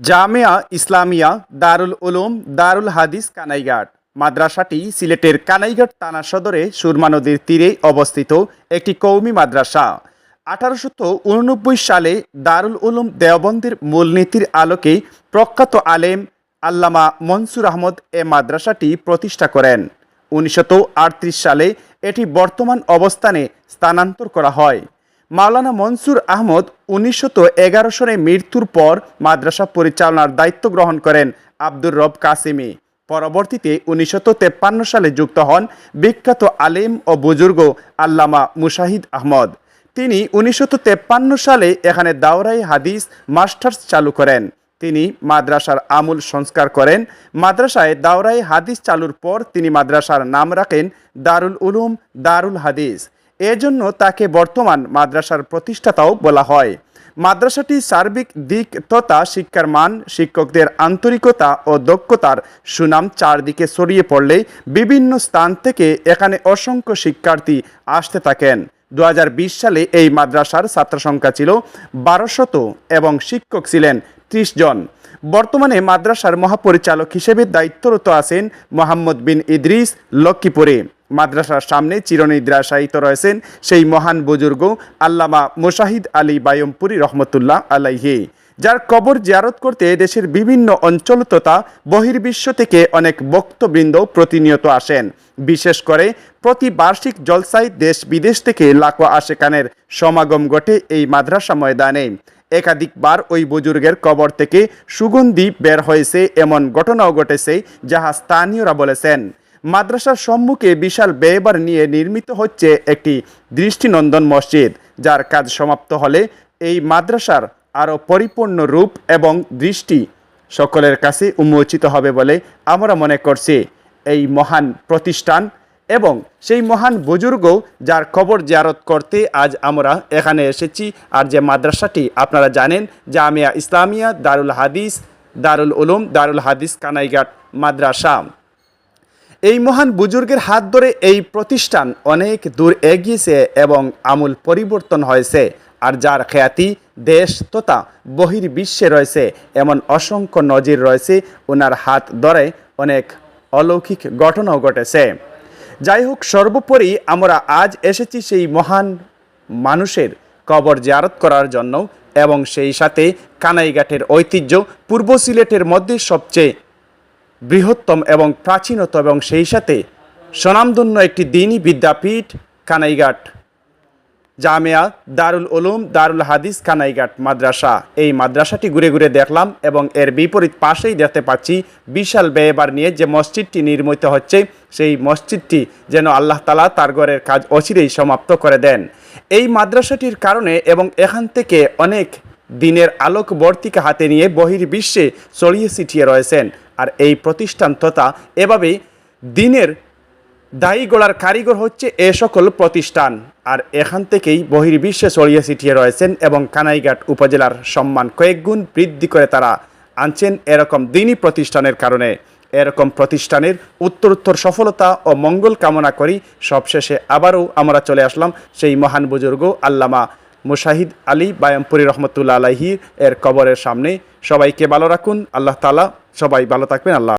জামিয়া ইসলামিয়া দারুল উলুম দারুল হাদিস কানাইঘাট। মাদ্রাসাটি সিলেটের কানাইঘাট থানা সদরে সুরমা নদীর তীরে অবস্থিত একটি কৌমি মাদ্রাসা। আঠারোশত উননব্বই সালে দারুল উলুম দেওবন্দের মূলনীতির আলোকে প্রখ্যাত আলেম আল্লামা মনসুর আহমদ এ মাদ্রাসাটি প্রতিষ্ঠা করেন। উনিশশত সালে এটি বর্তমান অবস্থানে স্থানান্তর করা হয়। মাওলানা মনসুর আহমদ উনিশশত এগারো সনে মৃত্যুর পর মাদ্রাসা পরিচালনার দায়িত্ব গ্রহণ করেন আব্দুর রব কাসিমি। পরবর্তীতে উনিশশত তেপ্পান্ন সালে যুক্ত হন বিখ্যাত আলেম ও বুজুর্গ আল্লামা মুশাহিদ আহমদ। তিনি উনিশশত তেপ্পান্ন সালে এখানে দাওরাই হাদিস মাস্টার্স চালু করেন। তিনি মাদ্রাসার আমূল সংস্কার করেন। মাদ্রাসায় দাওরাই হাদিস চালুর পর তিনি মাদ্রাসার নাম রাখেন দারুল উলুম, দারুল হাদিস। এজন্য তাকে বর্তমান মাদ্রাসার প্রতিষ্ঠাতাও বলা হয়। মাদ্রাসাটি সার্বিক দিক তথা শিক্ষার মান, শিক্ষকদের আন্তরিকতা ও দক্ষতার সুনাম চারদিকে ছড়িয়ে পড়লে বিভিন্ন স্থান থেকে এখানে অসংখ্য শিক্ষার্থী আসতে থাকেন। দু হাজার বিশ সালে এই মাদ্রাসার ছাত্র সংখ্যা ছিল বারোশত এবং শিক্ষক ছিলেন ত্রিশ জন। বর্তমানে মাদ্রাসার মহাপরিচালক হিসেবে দায়িত্বরত আছেন মোহাম্মদ বিন ইদ্রিস লক্ষ্মীপুরে। মাদ্রাসার সামনে চিরনিদ্রাশায়িত রয়েছেন সেই মহান বুজুর্গ আল্লামা মুশাহিদ আলী বায়মপুরি রহমতুল্লাহ আলাইহি, যার কবর জিয়ারত করতে দেশের বিভিন্ন অঞ্চল তথা বহির্বিশ্ব থেকে অনেক বক্তবৃন্দ প্রতিনিয়ত আসেন। বিশেষ করে প্রতি বার্ষিক জলসায় দেশ বিদেশ থেকে লাখো আশেকানের সমাগম ঘটে এই মাদ্রাসা ময়দানে। একাধিকবার ওই বুজুর্গের কবর থেকে সুগন্ধি বের হয়েছে, এমন ঘটনাও ঘটেছে, যাহা স্থানীয়রা বলেছেন। মাদ্রাসার সম্মুখে বিশাল ব্যয়বার নিয়ে নির্মিত হচ্ছে একটি দৃষ্টিনন্দন মসজিদ, যার কাজ সমাপ্ত হলে এই মাদ্রাসার আরও পরিপূর্ণ রূপ এবং দৃষ্টি সকলের কাছে উন্মোচিত হবে বলে আমরা মনে করছি। এই মহান প্রতিষ্ঠান এবং সেই মহান বুজুর্গ যার খবর জিয়ারত করতে আজ আমরা এখানে এসেছি। আর যে মাদ্রাসাটি আপনারা জানেন, জামিয়া ইসলামিয়া, দারুল হাদিস, দারুল উলুম, দারুল হাদিস কানাইঘাট মাদ্রাসা। এই মহান বুজুর্গের হাত ধরে এই প্রতিষ্ঠান অনেক দূর এগিয়েছে এবং আমূল পরিবর্তন হয়েছে। আর যার খ্যাতি দেশ তথা বহির্বিশ্বে রয়েছে, এমন অসংখ্য নজির রয়েছে ওনার হাত ধরে অনেক অলৌকিক ঘটনাও ঘটেছে। যাই হোক, সর্বোপরি আমরা আজ এসেছি সেই মহান মানুষের কবর জিয়ারত করার জন্য এবং সেই সাথে কানাইঘাটের ঐতিহ্য, পূর্ব সিলেটের মধ্যে সবচেয়ে বৃহত্তম এবং প্রাচীনতম এবং সেই সাথে স্বনামধন্য একটি দিনই বিদ্যাপীঠ কানাইঘাট। জামিয়া দারুল উলুম দারুল হাদিস কানাইঘাট মাদ্রাসা। এই মাদ্রাসাটি ঘুরে ঘুরে দেখলাম এবং এর বিপরীত পাশেই দেখতে পাচ্ছি বিশাল ব্যয়বার নিয়ে যে মসজিদটি নির্মিত হচ্ছে, সেই মসজিদটি যেন আল্লাহ তালা তার ঘরের কাজ অচিরেই সমাপ্ত করে দেন। এই মাদ্রাসাটির কারণে এবং এখান থেকে অনেক দিনের আলোকবর্তিকা হাতে নিয়ে বহির্বিশ্বে ছড়িয়ে ছিটিয়ে রয়েছেন। আর এই প্রতিষ্ঠান তথা এভাবেই দিনের দায়ী গোড়ার কারিগর হচ্ছে এ সকল প্রতিষ্ঠান। আর এখান থেকেই বহির্বিশ্বে ছড়িয়ে ছিটিয়ে রয়েছেন এবং কানাইঘাট উপজেলার সম্মান কয়েকগুণ বৃদ্ধি করে তারা আনছেন এরকম দিনই প্রতিষ্ঠানের কারণে। এরকম প্রতিষ্ঠানের উত্তরোত্তর সফলতা ও মঙ্গল কামনা করি। সবশেষে আবারও আমরা চলে আসলাম সেই মহান বুজুর্গ আল্লামা মুশাহিদ আলী বায়ামপুরি রহমতুল্লা আলাহির এর কবরের সামনে। সবাইকে ভালো রাখুন। আল্লাহ তালা সবাই ভালো থাকবেন। আল্লাহ